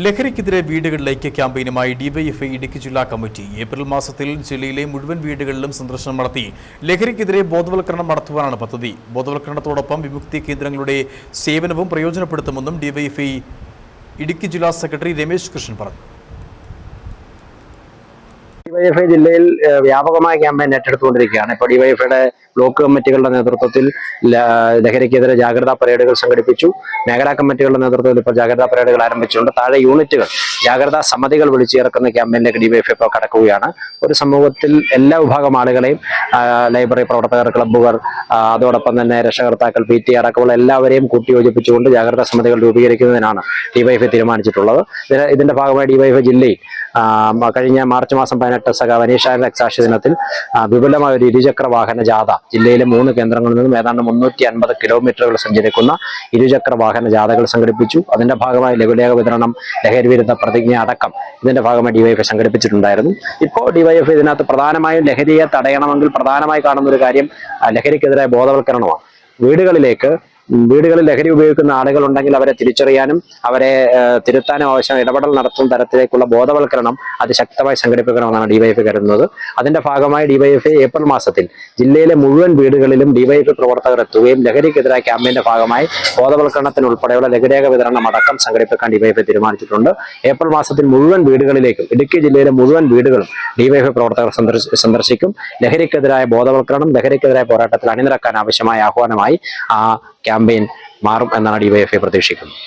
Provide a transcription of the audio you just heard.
ലഹരിക്കെതിരെ വീടുകളിലേക്ക് ക്യാമ്പയിനുമായി ഡിവൈഎഫ്ഐ ഇടുക്കി ജില്ലാ കമ്മിറ്റി. ഏപ്രിൽ മാസത്തിൽ ജില്ലയിലെ മുഴുവൻ വീടുകളിലും സന്ദർശനം നടത്തി. ലഹരിക്കെതിരെ ബോധവൽക്കരണം നടത്തുവാനാണ് പദ്ധതി. ബോധവൽക്കരണത്തോടൊപ്പം വിമുക്തി കേന്ദ്രങ്ങളുടെ സേവനവും പ്രയോജനപ്പെടുത്തുമെന്നും ഡിവൈഎഫ്ഐ ഇടുക്കി ജില്ലാ സെക്രട്ടറി രമേശ് കൃഷ്ണൻ പറഞ്ഞു. ഡിവൈഎഫ്ഐ ജില്ലയിൽ വ്യാപകമായ ക്യാമ്പയിൻ ഏറ്റെടുത്തുകൊണ്ടിരിക്കുകയാണ്. ഇപ്പോൾ ഡിവൈഎഫ്ഐയുടെ ബ്ലോക്ക് കമ്മിറ്റികളുടെ നേതൃത്വത്തിൽ ലഹരിക്കെതിരെ ജാഗ്രതാ പരേഡുകൾ സംഘടിപ്പിച്ചു. മേഖലാ കമ്മിറ്റികളുടെ നേതൃത്വത്തിൽ ഇപ്പോൾ ജാഗ്രതാ പരേഡുകൾ ആരംഭിച്ചിട്ടുണ്ട്. താഴെ യൂണിറ്റുകൾ ജാഗ്രതാ സമിതികൾ വിളിച്ചു ചേർക്കുന്ന ക്യാമ്പയിനിലേക്ക് ഡിവൈഎഫ്ഐ ഇപ്പോൾ കടക്കുകയാണ്. ഒരു സമൂഹത്തിൽ എല്ലാ വിഭാഗം ആളുകളെയും ലൈബ്രറി പ്രവർത്തകർ ക്ലബ്ബുകൾ അതോടൊപ്പം തന്നെ രക്ഷകർത്താക്കൾ പി ടി അടക്കമുള്ള എല്ലാവരെയും കൂട്ടിയോജിപ്പിച്ചുകൊണ്ട് ജാഗ്രതാ സമിതികൾ രൂപീകരിക്കുന്നതിനാണ് ഡിവൈഎഫ്ഐ തീരുമാനിച്ചിട്ടുള്ളത്. ഇതിന്റെ ഭാഗമായി ഡിവൈഎഫ്ഐ ജില്ലയിൽ കഴിഞ്ഞ മാർച്ച് മാസം പതിനെട്ട് സഖ വനീഷ രക്സാക്ഷി ദിനത്തിൽ വിപുലമായ ഒരു ഇരുചക്ര വാഹന ജാഥ ജില്ലയിലെ മൂന്ന് കേന്ദ്രങ്ങളിൽ നിന്നും ഏതാണ്ട് മുന്നൂറ്റി അൻപത് കിലോമീറ്ററുകൾ സഞ്ചരിക്കുന്ന ഇരുചക്ര വാഹന ജാഥകൾ സംഘടിപ്പിച്ചു. അതിന്റെ ഭാഗമായി ലഘുലേഖ വിതരണം ലഹരി വിരുദ്ധ പ്രതിജ്ഞ അടക്കം ഇതിന്റെ ഭാഗമായി ഡിവൈഎഫ് സംഘടിപ്പിച്ചിട്ടുണ്ടായിരുന്നു. ഇപ്പോൾ ഡിവൈഎഫ് ഇതിനകത്ത് പ്രധാനമായും ലഹരിയെ തടയണമെങ്കിൽ പ്രധാനമായി കാണുന്ന ഒരു കാര്യം ലഹരിക്കെതിരായ ബോധവൽക്കരണമാണ്. വീടുകളിലേക്ക് വീടുകളിൽ ലഹരി ഉപയോഗിക്കുന്ന ആളുകൾ ഉണ്ടെങ്കിൽ അവരെ തിരിച്ചറിയാനും അവരെ തിരുത്താനും ആവശ്യം ഇടപെടൽ നടത്തുന്ന തരത്തിലേക്കുള്ള ബോധവൽക്കരണം അതിശക്തമായി സംഘടിപ്പിക്കണമെന്നാണ് ഡിവൈഎഫ് കരുതുന്നത്. അതിന്റെ ഭാഗമായി ഡിവൈഎഫ് ഏപ്രിൽ മാസത്തിൽ ജില്ലയിലെ മുഴുവൻ വീടുകളിലും ഡിവൈഎഫ് പ്രവർത്തകർ എത്തുകയും ലഹരിക്കെതിരായ ക്യാമ്പയിന്റെ ഭാഗമായി ബോധവൽക്കരണത്തിന് ഉൾപ്പെടെയുള്ള ലഘുരേഖ വിതരണം അടക്കം സംഘടിപ്പിക്കാൻ ഡിവൈഎഫ് തീരുമാനിച്ചിട്ടുണ്ട്. ഏപ്രിൽ മാസത്തിൽ മുഴുവൻ വീടുകളിലേക്കും ഇടുക്കി ജില്ലയിലെ മുഴുവൻ വീടുകളും ഡിവൈഎഫ് പ്രവർത്തകർ സന്ദർശിക്കും. ലഹരിക്കെതിരായ ബോധവൽക്കരണം ലഹരിക്കെതിരായ പോരാട്ടത്തിൽ അണിനിരക്കാൻ ആവശ്യമായ ആഹ്വാനമായി ആ ക്യാമ്പയിൻ മാറും എന്നാണ് ഡിവൈഎഫ്ഐ പ്രതീക്ഷിക്കുന്നത്.